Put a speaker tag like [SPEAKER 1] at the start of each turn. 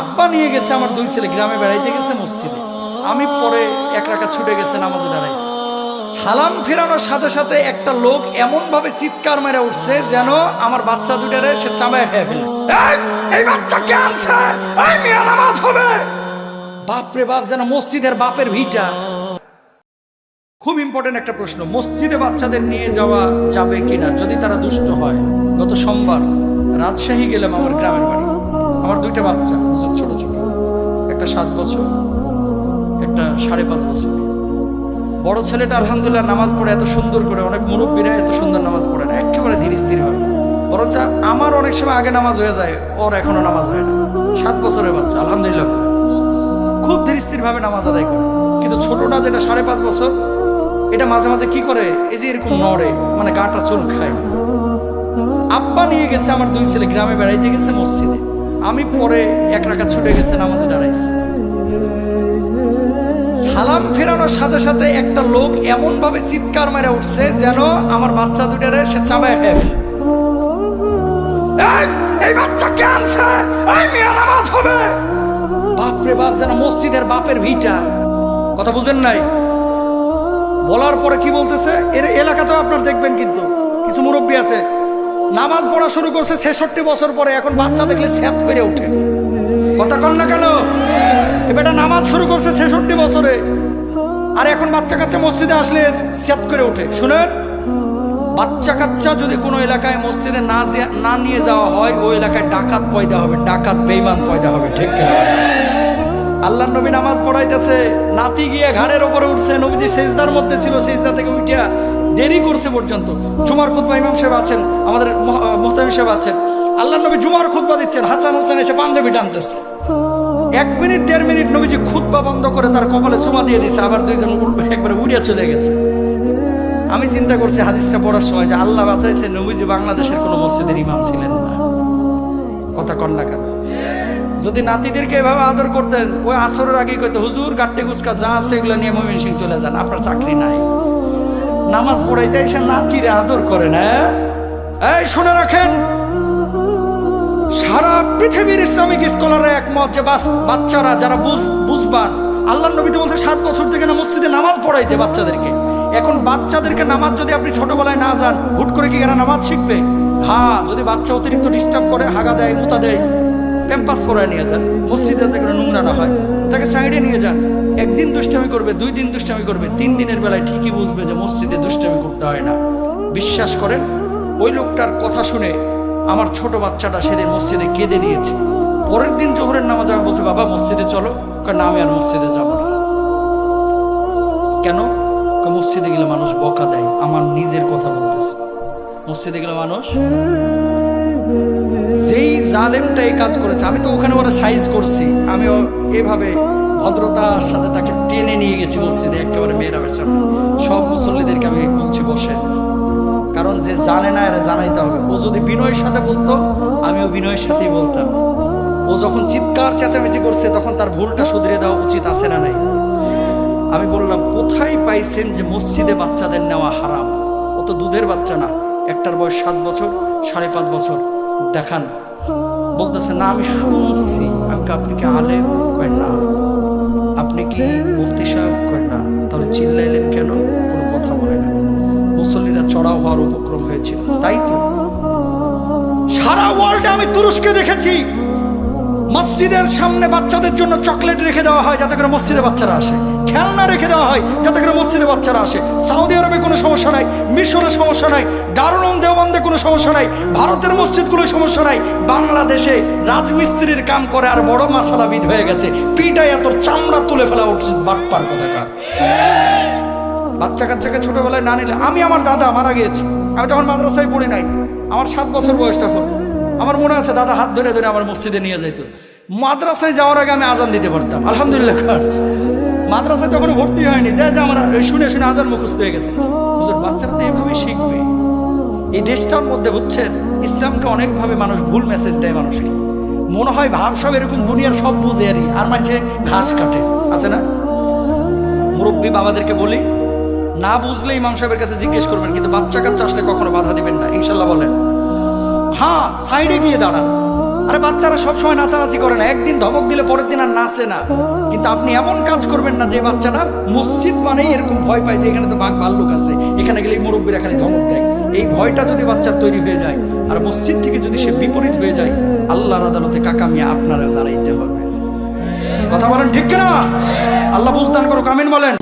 [SPEAKER 1] আব্বা নিয়ে গেছে আমার দুই ছেলে গ্রামে বেড়াইতে গেছে মসজিদে। আমি পরে এক রাখা ছুটে গেছে নামাজে দাঁড়াইছি। সালাম ফেরানোর সাথে সাথে একটা লোক এমন ভাবে চিৎকার মেরে উঠছে যেন আমার বাচ্চা দুটারে সে চামায় খেয়ে এই, বাচ্চা বাপরে বাপ যেন মসজিদের বাপের ভিটা। খুব ইম্পর্টেন্ট একটা প্রশ্ন মসজিদে বাচ্চাদের নিয়ে যাওয়া যাবে কিনা? যদি তারা দুষ্ট হয় গত সোমবার রাজশাহী গেলাম আমার গ্রামের বাড়ি। আমার দুইটা বাচ্চা হুজুর ছোট ছোট। একটা সাত বছর, একটা সাড়ে পাঁচ বছর। বড় ছেলেটা আলহামদুলিল্লাহ নামাজ পড়ে এত সুন্দর করে, অনেক মুরব্বীরা এত সুন্দর নামাজ পড়ে না, একেবারে ধীর স্থির হয়। বরঞ্চ আমার অনেক সময় আগে নামাজ হয়ে যায়, ওর এখনও নামাজ হয় না। সাত বছরের বাচ্চা, আলহামদুলিল্লাহ। খুব ধীর স্থির ভাবে নামাজ আদায় করে। কিন্তু ছোটটা যেটা সাড়ে পাঁচ বছর, এটা মাঝে মাঝে কি করে? এই যে এরকম নড়ে মানে গাটা চুল খায় আব্বা নিয়ে গেছে, আমার দুই ছেলে, গ্রামে বেড়াইতে গেছে, মসজিদে। আমি পরে এক রাখা ছুটে গেছে, নামাজে দাঁড়াইছি। সালাম ফেরানোর সাথে সাথে একটা লোক এমন ভাবে চিৎকার মেরে উঠছে যেন আমার বাচ্চা দুটারে সে খেয়ে ফেলে। এই বাচ্চা কে আনছে? এই মেয়ে নামাজ হবে। বাপরে বাপ, যেন মসজিদের বাপের ভিটা। কথা বুঝেন নাই? বলার পরে কি বলতেছে? এর এলাকাতেও আপনার দেখবেন কিন্তু। কিছু মুরব্বী আছে। নামাজ পড়া শুরু করছে ছেষট্টি বছর পরে, এখন বাচ্চা দেখলে স্যাত করে ওঠে। কথা কন না কেন? এবারটা নামাজ শুরু করছে ছেষট্টি বছরে, আর এখন বাচ্চা কাচ্চা মসজিদে আসলে স্যাত করে ওঠে। শুনেন, বাচ্চা কাচ্চা যদি কোনো এলাকায় মসজিদে না না নিয়ে যাওয়া হয়, ওই এলাকায় ডাকাত পয়দা হবে, ডাকাত বেইমান পয়দা হবে, ঠিক কিনা? আল্লাহ নবী নামাজ পড়াইতেছে, নাতি গিয়ে ঘাড়ের ওপরে উঠছে, নবীজি সেজদার মধ্যে ছিল, সেজদা থেকে উঠিয়া দেরি করছে পর্যন্ত। জুমার খুতবা ইমাম সাহেব আছেন, আমাদের মোহতামি সাহেব আছেন। আল্লাহ নবী জুমার খুতবা দিচ্ছেন, হাসান হোসেন এসে পাঞ্জাবি টানতেছে। এক মিনিট, দেড় মিনিট নবীজি খুতবা বন্ধ করে তার কপালে চুমা দিয়ে দিছে আবার দুইজন একবারে উড়িয়া চলে গেছে। আমি চিন্তা করছি হাদিসটা পড়ার সময় যে আল্লাহ বাঁচাইছে, নবীজি বাংলাদেশের কোনো মসজিদের ইমাম ছিলেন না। কথা কন না কেন? যদি নাতিদেরকে এভাবে আদর করতেন, ওই আসরের আগেই কইতো, হুজুর, গাট্টে গুসকা যা আছে এগুলো নিয়ে মমিন সিং চলে যান, আপনার চাকরি নাই। নামাজ পড়াইতে এসে নাতিরে আদর করে না? এই, শুনে রাখেন। সারা পৃথিবীর ইসলামিক স্কলাররা একমত যে বাস- বাচ্চারা যারা বুঝ- বুঝবান আল্লাহ নবী তো বলছে সাত বছর থেকে না মসজিদে নামাজ পড়াইতে বাচ্চাদেরকে। এখন বাচ্চাদেরকে নামাজ যদি আপনি ছোটবেলায় না যান, হুট করে কি এরা নামাজ শিখবে? হ্যাঁ যদি বাচ্চা অতিরিক্ত ডিস্টার্ব করে, হাগা দেয়, মুতা দেয় ক্যাম্পাস পড়ায় নিয়ে যান, মসজিদে যাতে করে নোংরা না হয়, তাকে সাইডে নিয়ে যান। একদিন দুষ্টামি করবে, দুই দিন দুষ্টামি করবে, তিন দিনের বেলায় ঠিকই বুঝবে যে মসজিদে দুষ্টামি করতে হয় না। বিশ্বাস করেন, ওই লোকটার কথা শুনে আমার ছোট বাচ্চাটা সেদিন মসজিদে কেঁদে দিয়েছে। পরের দিন জোহরের নামাজ আমি বলছি, বাবা, মসজিদে চলো। না আমি আর মসজিদে যাব না। কেন? মসজিদে গেলে মানুষ বকা দেয়, আমার নিজের কথা বলতেছে। মসজিদে গেলে মানুষ যেই জালেমটা এই কাজ করেছে, আমি তো ওখানে ওরা সাইজ করছি আমি এভাবে ভদ্রতার সাথে তাকে টেনে নিয়ে গেছি মসজিদে একেবারে মেয়েরামের সামনে। সব মুসল্লিদেরকে আমি বলছি বসে কারণ যে জানে না, এরা জানাইতে হবে। ও যদি বিনয়ের সাথে বলতো, আমিও বিনয়ের সাথেই বলতাম। ও যখন চিৎকার চেঁচামেচি করছে, তখন তার ভুলটা শুধরে দেওয়া উচিত আছে না নাই? আমি বললাম, কোথায় পাইছেন যে মসজিদে বাচ্চাদের নেওয়া হারাম? ও তো দুধের বাচ্চা না। একটার বয়স সাত বছর, সাড়ে পাঁচ বছর। দেখান। বলতেছে, না, আমি শুনছি। আপনি কি আলেম কয় না। আপনি কি মুফতি সাহেব কয় না? তাহলে চিল্লাইলেন কেন? কোনো কথা বলে না। মুসল্লিরা চড়াও হওয়ার উপক্রম হয়েছিল, তাই তো? সারা ওয়ার্ল্ডে আমি তুরস্কে দেখেছি। মসজিদের সামনে বাচ্চাদের জন্য চকলেট রেখে দেওয়া হয় যাতে করে মসজিদে বাচ্চারা আসে। খেলনা রেখে দেওয়া হয় যাতে করে মসজিদে বাচ্চারা আসে। সৌদি আরবে কোনো সমস্যা নাই, মিশরে সমস্যা নাই দারুণ দেওবন্দে কোনো সমস্যা নাই, ভারতের মসজিদ কোনো সমস্যা নাই, বাংলাদেশে রাজমিস্ত্রির কাম করে আর বড় মাসালাবিদ হয়ে গেছে। পিটাই এত চামড়া তুলে ফেলা উচিত, বাটপার কথাকার বাচ্চা কাচ্চাকে ছোটবেলায় না নিলে আমি আমার দাদা মারা গিয়েছি। আমি তখন মাদ্রাসায় পড়ি নাই। আমার সাত বছর বয়স তখন। আমার মনে আছে, দাদা হাত ধরে ধরে আমার মসজিদে নিয়ে যাইত। মাদ্রাসায় যাওয়ার আগে আমি আজান দিতে পারতাম, আলহামদুলিল্লাহ মাদ্রাসায় তখন ভর্তি হয়নি, যে যে আমার শুনে শুনে আজান মুখস্থ হয়ে গেছে। বাচ্চারা তো এইভাবেই শিখবে। এই দেশটার মধ্যে, বুঝছেন, ইসলামকে অনেকভাবে মানুষ ভুল মেসেজ দেয় মানুষকে। মনে হয় ভাব সব এরকম দুনিয়ার সব বুঝে আরই আর মানুষে ঘাস কাটে। আছে না? মুরব্বী বাবাদেরকে বলি, না বুঝলে ইমাম সাহেবের কাছে জিজ্ঞেস করবেন, কিন্তু বাচ্চা কাচ্চা আসলে কখনো বাধা দিবেন না, ইনশাল্লাহ বলেন। হ্যাঁ সাইডে গিয়ে দাঁড়ান। আরে বাচ্চারা সবসময় নাচানাচি করে না। একদিন ধমক দিলে পরের দিন আর নাচে না। কিন্তু আপনি এমন কাজ করবেন না যে বাচ্চাটা মসজিদ মানে এরকম ভয় পায় যে এখানে তো বাঘ ভাল্লুক আছে, এখানে গেলে মুরব্বীরা খালি ধমক দেয়। এই ভয়টা যদি বাচ্চার তৈরি হয়ে যায়, আর মসজিদ থেকে যদি সে বিপরীত হয়ে যায়, আল্লাহর আদালতে কাকা মিয়া আপনারা দাঁড়াইতে হবে। কথা বলেন ঠিক কিনা? আল্লাহ বুঝদান করো কামিন বলেন।